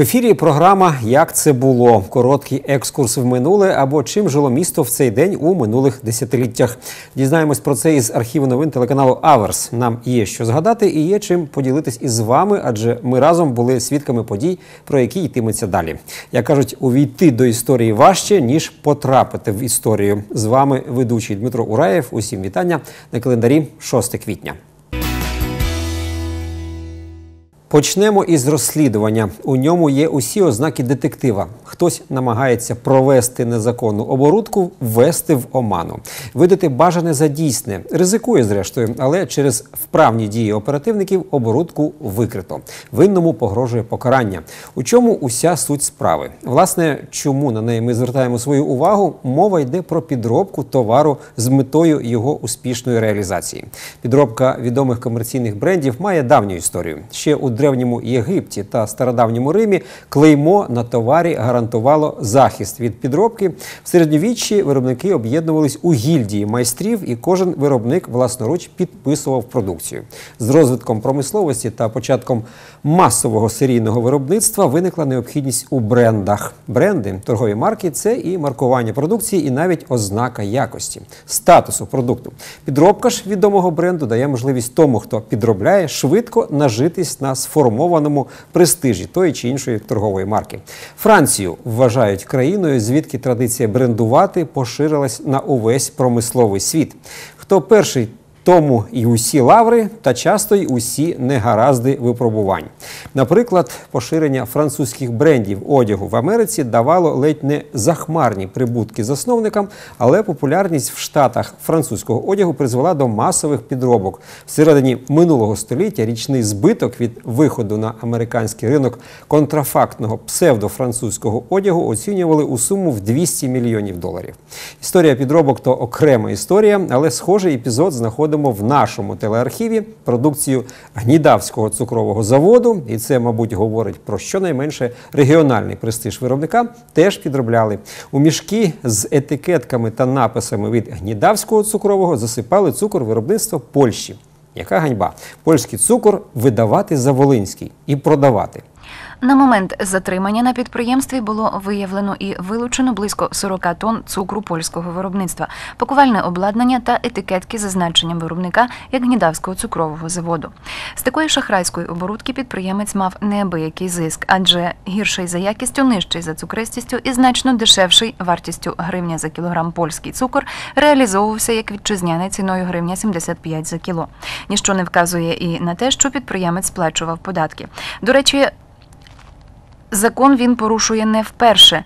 Ефірі програма Як це було? Короткий екскурс в минуле або чим жило місто в цей день у минулих десятиліттях. Дізнаємось про це із архіву новин телеканалу Аверс. Нам є що згадати і є чим поділитись із вами, адже ми разом були свідками подій, про які йтиметься далі. Як кажуть, увійти до історії важче ніж потрапити в історію. З вами ведучий Дмитро Ураєв. Усім вітання на календарі 6 квітня. Почнемо із розслідування. У ньому є усі ознаки детектива. Хтось намагається провести незаконну оборудку, ввести в оману, видати бажане за дійсне, ризикує зрештою, але через вправні дії оперативників оборудку викрито. Винному погрожує покарання. У чому уся суть справи? Власне, чому на неї ми звертаємо свою увагу? Мова йде про підробку товару з метою його успішної реалізації. Підробка відомих комерційних брендів має давню історію. Ще у древньому Єгипті та стародавньому Римі клеймо на товарі гарантувало захист від підробки. В середньовіччі виробники об'єднувались у гільдії майстрів, і кожен виробник власноруч підписував продукцію. З розвитком промисловості та початком масового серійного виробництва виникла необхідність у брендах. Бренди, торгові марки це і маркування продукції, і навіть ознака якості, статусу продукту. Підробка ж відомого бренду дає можливість тому, хто підробляє, швидко нажитись на сформованому престижі тої чи іншої торгової марки. Францію вважають країною, звідки традиція брендувати поширилась на увесь промисловий світ. Хто перший тому і усі лаври, та часто й усі негаразди випробувань. Наприклад, поширення французьких брендів одягу в Америці давало ледь не захмарні прибутки засновникам, але популярність в штатах французького одягу призвела до масових підробок. Всередині минулого століття річний збиток від виходу на американський ринок контрафактного псевдофранцузького одягу оцінювали у суму в 200 мільйонів доларів. Історія підробок то окрема історія, але схожий епізод знаходимо в нашому телеархіві продукцію гнідавського цукрового заводу, і це, мабуть, говорить про щонайменше регіональний престиж виробника. Теж підробляли у мішки з етикетками та написами від гнідавського цукрового засипали цукор виробництва Польщі. Яка ганьба? Польський цукор видавати за волинський і продавати. На момент затримання на підприємстві було виявлено і вилучено близько 40 тонн цукру польського виробництва, пакувальне обладнання та етикетки з зазначенням виробника як гнідавського цукрового заводу. З такої шахрайської оборудки підприємець мав неабиякий зиск, адже гірший за якістю, нижчий за цукристістю і значно дешевший вартістю гривня за кілограм польський цукор реалізовувався як вітчизняний ціною гривня 75 за кіло. Ніщо не вказує і на те, що підприємець сплачував податки. До речі, закон він порушує не вперше.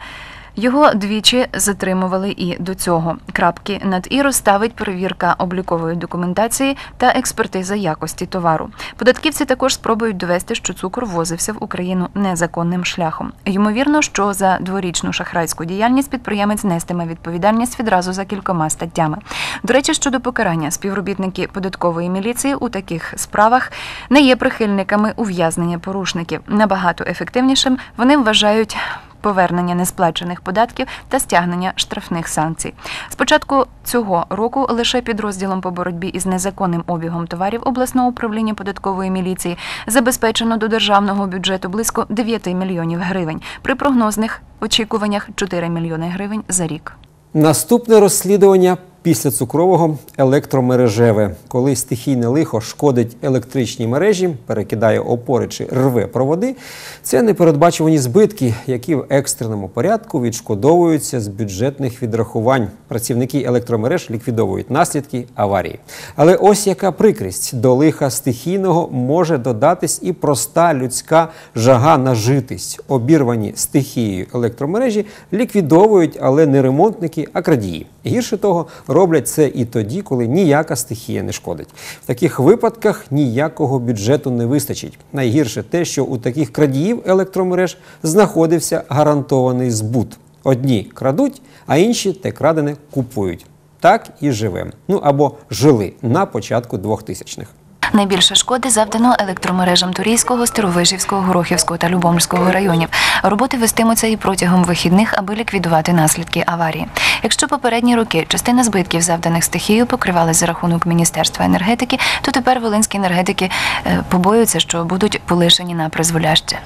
Його двічі затримували і до цього. Крапки над і розставить перевірка облікової документації та експертиза якості товару. Податківці також спробують довести, що цукор ввозився в Україну незаконним шляхом. Ймовірно, що за дворічну шахрайську діяльність підприємець нестиме відповідальність відразу за кількома статтями. До речі, щодо покарання, співробітники податкової міліції у таких справах не є прихильниками ув'язнення порушників. Набагато ефективнішим вони вважають повернення несплачених податків та стягнення штрафних санкцій. З початку цього року лише підрозділом по боротьбі із незаконним обігом товарів обласного управління податкової міліції забезпечено до державного бюджету близько 9 мільйонів гривень при прогнозних очікуваннях 4 мільйони гривень за рік. Наступне розслідування після цукрового електромережеве, коли стихійне лихо шкодить електричній мережі, перекидає опори чи рве проводи. Це непередбачувані збитки, які в екстреному порядку відшкодовуються з бюджетних відрахувань. Працівники електромереж ліквідовують наслідки аварії. Але ось яка прикрість до лиха стихійного може додатись і проста людська жага на житись. Обірвані стихією електромережі ліквідовують, але не ремонтники, а крадії. Гірше того, роблять це і тоді, коли ніяка стихія не шкодить. В таких випадках ніякого бюджету не вистачить. Найгірше те, що у таких крадіїв електромереж знаходився гарантований збут. Одні крадуть, а інші те крадене купують. Так і живемо. Ну або жили на початку 2000-х. Найбільше шкоди завдано електромережам Турійського, Старовижівського, Горохівського та Любомльського районів. Роботи вестимуться і протягом вихідних, аби ліквідувати наслідки аварії. Якщо попередні роки частина збитків, завданих стихією, покривалась за рахунок Міністерства енергетики, то тепер волинські енергетики е, побоюються, що будуть полишені на призволяще.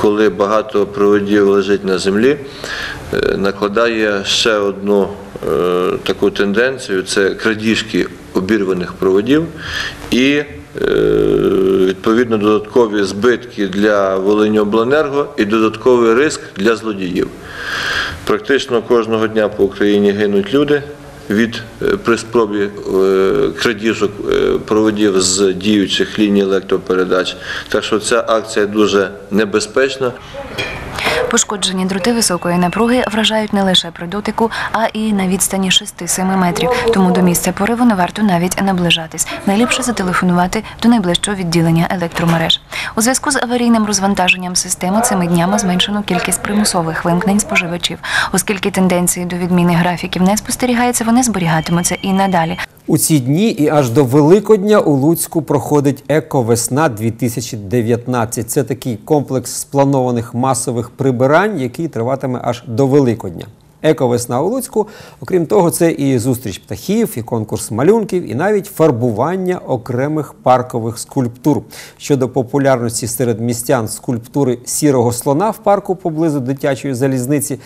Коли багато проводів лежить на землі, е, накладає ще одну таку тенденцію це крадіжки обірваних проводів і е, відповідно додаткові збитки для Волиньобленерго і додатковий риск для злодіїв. Практично кожного дня по Україні гинуть люди від е, при спробі е, крадіжок е, проводів з діючих ліній електропередач. Так що ця акція дуже небезпечна. Пошкоджені дроти високої напруги вражають не лише при дотику, а і на відстані 6-7 метрів. Тому до місця пориву не варто навіть наближатись. Найліпше зателефонувати до найближчого відділення електромереж. У зв'язку з аварійним розвантаженням системи цими днями зменшено кількість примусових вимкнень споживачів. Оскільки тенденції до відміни графіків не спостерігається, вони зберігатимуться і надалі. У ці дні і аж до Великодня у Луцьку проходить Ековесна 2019. Це такий комплекс спланованих масових прибирань, який триватиме аж до Великодня. Ековесна у Луцьку, окрім того, це і зустріч птахів, і конкурс малюнків, і навіть фарбування окремих паркових скульптур. Щодо популярності серед містян скульптури сірого слона в парку поблизу дитячої залізниці,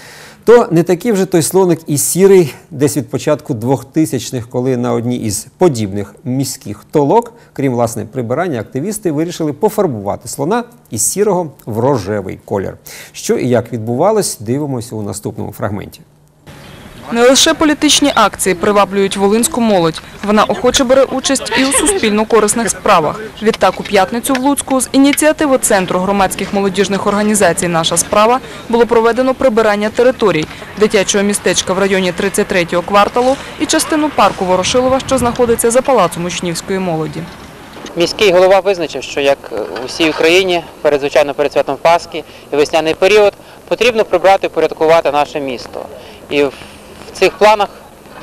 то не такий вже той слоник і сірий, десь від початку 2000-х, коли на одній із подібних міських толок, крім власне прибирання, активісти вирішили пофарбувати слона із сірого в рожевий колір. Що і як відбувалось, дивимося у наступному фрагменті. Не лише політичні акції приваблюють волинську молодь. Вона охоче бере участь і у суспільно-корисних справах. Відтак у п'ятницю в Луцьку з ініціативи Центру громадських молодіжних організацій Наша справа було проведено прибирання територій дитячого містечка в районі 33-го кварталу і частину парку Ворошилова, що знаходиться за палацом учнівської молоді. Міський голова визначив, що як у всій Україні, перед звичайно перед святом Пасхи і весняний період, потрібно прибрати і порядкувати наше місто. І в цих планах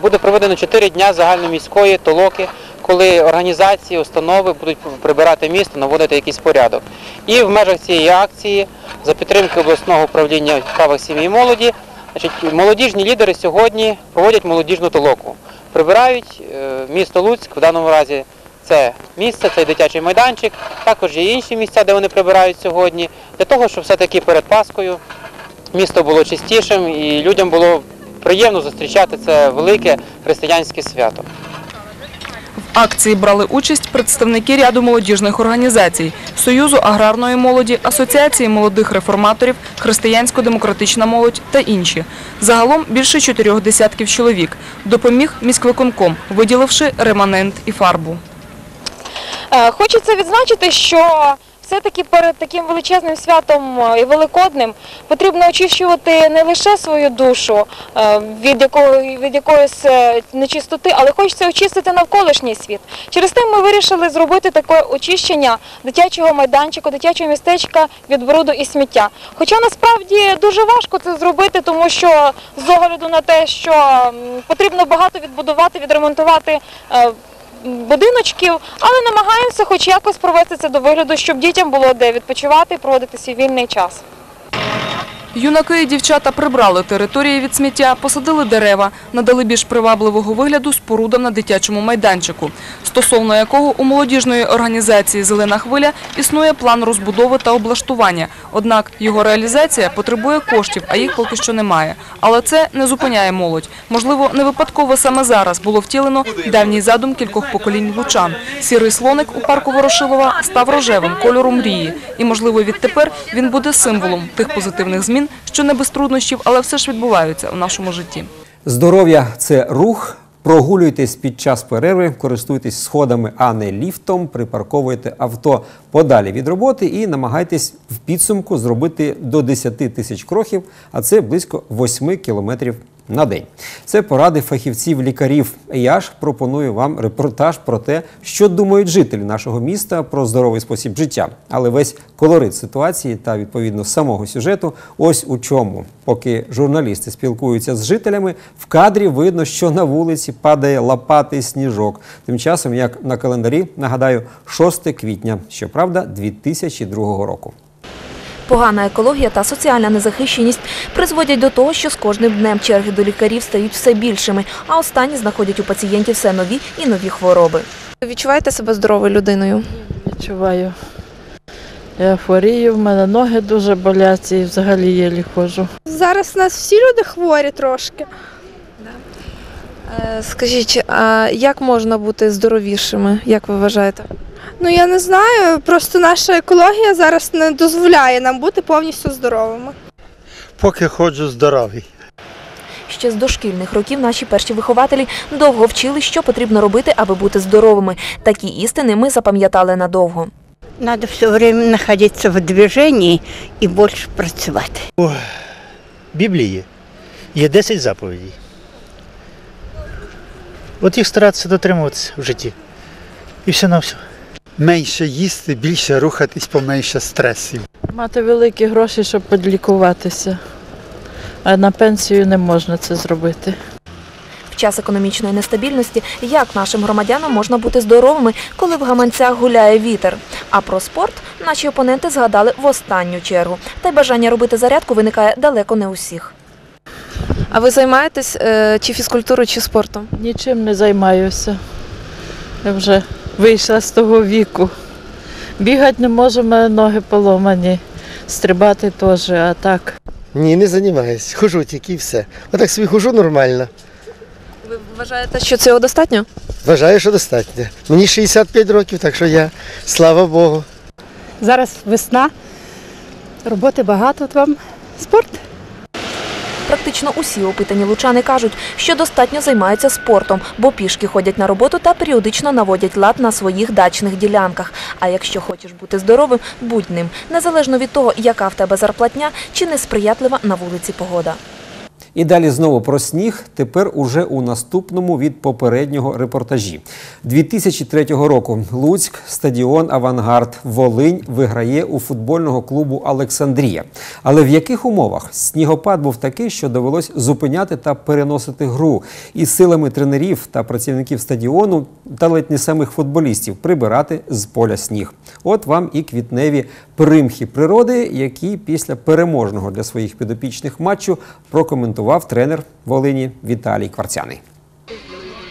буде проведено 4 дня загальноміської толоки, коли організації, установи будуть прибирати місто, наводити якийсь порядок. І в межах цієї акції, за підтримки обласного управління справах сім'ї молоді, значить, молодіжні лідери сьогодні проводять молодіжну толоку. Прибирають е, місто Луцьк, в даному разі це місце, цей дитячий майданчик. Також є інші місця, де вони прибирають сьогодні, для того, щоб все-таки перед Паскою місто було чистішим і людям було приємно зустрічати це велике християнське свято. В акції брали участь представники ряду молодіжних організацій Союзу аграрної молоді, Асоціації молодих реформаторів, Християнсько-демократична молодь та інші. Загалом більше чотирьох десятків чоловік. Допоміг міськвиконком, виділивши реманент і фарбу. Е, Хочеться відзначити, що все-таки перед таким величезним святом е, і великодним потрібно очищувати не лише свою душу е, від якої від якоїсь е, нечистоти, але хочеться очистити навколишній світ. Через те ми вирішили зробити таке очищення дитячого майданчику, дитячого містечка від бруду і сміття. Хоча насправді дуже важко це зробити, тому що з огляду на те, що потрібно багато відбудувати, відремонтувати. Будиночків, але намагаємося хоч якось провести це до вигляду, щоб дітям було де відпочивати і проводити свій вільний час. Юнаки і дівчата прибрали території від сміття, посадили дерева, надали більш привабливого вигляду спорудам на дитячому майданчику, стосовно якого у молодіжної організації Зелена хвиля існує план розбудови та облаштування. Однак його реалізація потребує коштів, а їх поки що немає. Але це не зупиняє молодь. Можливо, не випадково саме зараз було втілено давній задум кількох поколінь лучан. Сірий слоник у парку Ворошилова став рожевим кольором мрії. І, можливо, відтепер він буде символом тих позитивних змін, що не без труднощів, але все ж відбуваються у нашому житті. Здоров'я це рух. Прогулюйтесь під час перерви, користуйтесь сходами, а не ліфтом, припарковуйте авто подалі від роботи і намагайтесь в підсумку зробити до 10 тисяч кроків, а це близько 8 кілометрів на день. Це поради фахівців-лікарів. Я ж пропоную вам репортаж про те, що думають жителі нашого міста про здоровий спосіб життя. Але весь колорит ситуації та відповідно самого сюжету ось у чому. Поки журналісти спілкуються з жителями, в кадрі видно, що на вулиці падає лопатий сніжок. Тим часом, як на календарі, нагадаю, 6 квітня, щоправда, 2002 року. Погана екологія та соціальна незахищеність призводять до того, що з кожним днем черги до лікарів стають все більшими, а останні знаходять у пацієнтів все нові і нові хвороби. Ви Відчуваєте себе здоровою людиною? Відчуваю. Я хворію, в мене ноги дуже болять і взагалі єлі ходжу. Зараз у нас всі люди хворі трошки. Е, Скажіть, а як можна бути здоровішими, як ви вважаєте? Ну я не знаю, просто наша екологія зараз не дозволяє нам бути повністю здоровими. Поки ходжу здоровий. Ще з дошкільних років наші перші вихователі довго вчили, що потрібно робити, аби бути здоровими. Такі істини ми запам'ятали надовго. Надо все время находиться в движении и больше працювати. У Біблії є 10 заповідей. От їх старатися дотримуватися в житті. І все на все. Менше їсти, більше рухатись, поменше стресів. Мати великі гроші, щоб підлікуватися. А на пенсію не можна це зробити. В час економічної нестабільності як нашим громадянам можна бути здоровими, коли в гаманцях гуляє вітер? А про спорт наші опоненти згадали в останню чергу. Та й бажання робити зарядку виникає далеко не у всіх. А ви займаєтесь е, чи фізкультурою, чи спортом? Нічим не займаюся. Я вже вийшла з того віку. Бігати не можу, мене ноги поломані. Стрибати теж, а так. Ні, не займаюся. Хожу тільки і все. Отак собі хожу нормально. Ви вважаєте, що цього достатньо? Вважаю, що достатньо. Мені 65 років, так що я, слава Богу. Зараз весна, роботи багато там. Спорт. Практично усі опитані лучани кажуть, що достатньо займаються спортом, бо пішки ходять на роботу та періодично наводять лад на своїх дачних ділянках. А якщо хочеш бути здоровим, будь ним, незалежно від того, яка в тебе зарплатня чи несприятлива на вулиці погода. І далі знову про сніг. Тепер уже у наступному від попереднього репортажі. 2003 року Луцьк, стадіон Авангард, Волинь виграє у футбольного клубу Олександрія. Але в яких умовах снігопад був такий, що довелось зупиняти та переносити гру і силами тренерів та працівників стадіону та ледь не самих футболістів прибирати з поля сніг. От вам і квітневі примхи природи, які після переможного для своїх підопічних матчу прокоментував тренер Волині Віталій Кварцяний.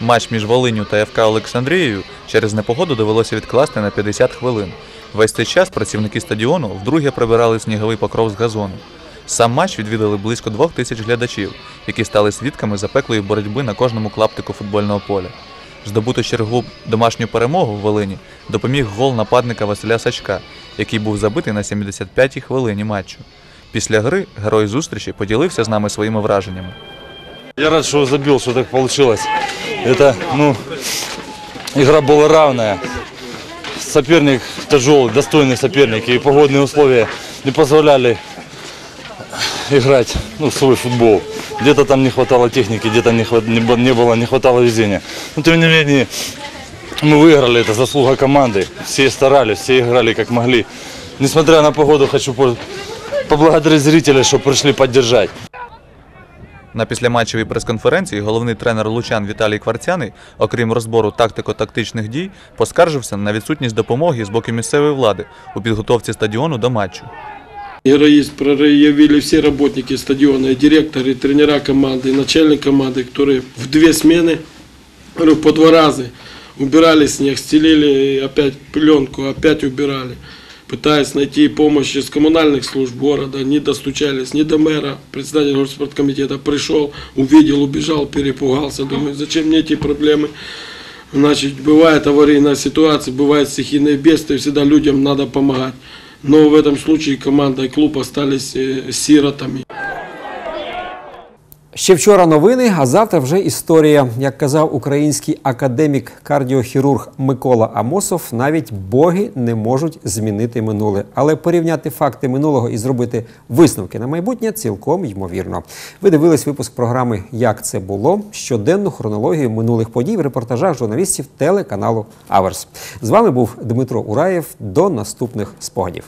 Матч між Волиню та ФК Олександрією через непогоду довелося відкласти на 50 хвилин. Весь цей час працівники стадіону вдруге прибирали сніговий покров з газону. Сам матч відвідали близько двох тисяч глядачів, які стали свідками запеклої боротьби на кожному клаптику футбольного поля. Здобути чергу домашню перемогу в Волині допоміг гол нападника Василя Сачка, який був забитий на 75-й хвилині матчу. Після гри герой зустрічі поділився з нами своїми враженнями. Я рад, что забил, что так получилось. Это, ну, игра была равная. Соперник тяжелый, достойный соперник. И погодные условия не позволяли играть ну, в свой футбол. Где-то там не хватало техники, где-то не, хват- не бо- не было, не хватало везения. Но тем не менее, мы выиграли, это заслуга команды. Все старались, все играли как могли. Несмотря на погоду, хочу по- поблагодарить зрителей, что пришли поддержать. На післяматчевій прес-конференції головний тренер Лучан Віталій Кварцяний, окрім розбору тактико-тактичних дій, поскаржився на відсутність допомоги з боку місцевої влади у підготовці стадіону до матчу. Героизм проявили все работники стадиона, и директоры, и тренера команды, и начальник команды, которые в две смены, говорю, по два раза убирали снег, стелили опять пленку, опять убирали. Пытаясь найти помощь из коммунальных служб города, не достучались ни до мэра, председатель спорткомитета пришел, увидел, убежал, перепугался, думаю, зачем мне эти проблемы. Значит, бывает аварийная ситуация, бывает стихийные бедствия, всегда людям надо помогать. Но в этом случае команда и клуб остались э, сиротами. Ще вчора новини, а завтра вже історія. Як казав український академік кардіохірург Микола Амосов, навіть боги не можуть змінити минуле, але порівняти факти минулого і зробити висновки на майбутнє цілком ймовірно. Ви дивились випуск програми Як це було щоденну хронологію минулих подій в репортажах журналістів телеканалу Аверс. З вами був Дмитро Ураєв. До наступних спогадів.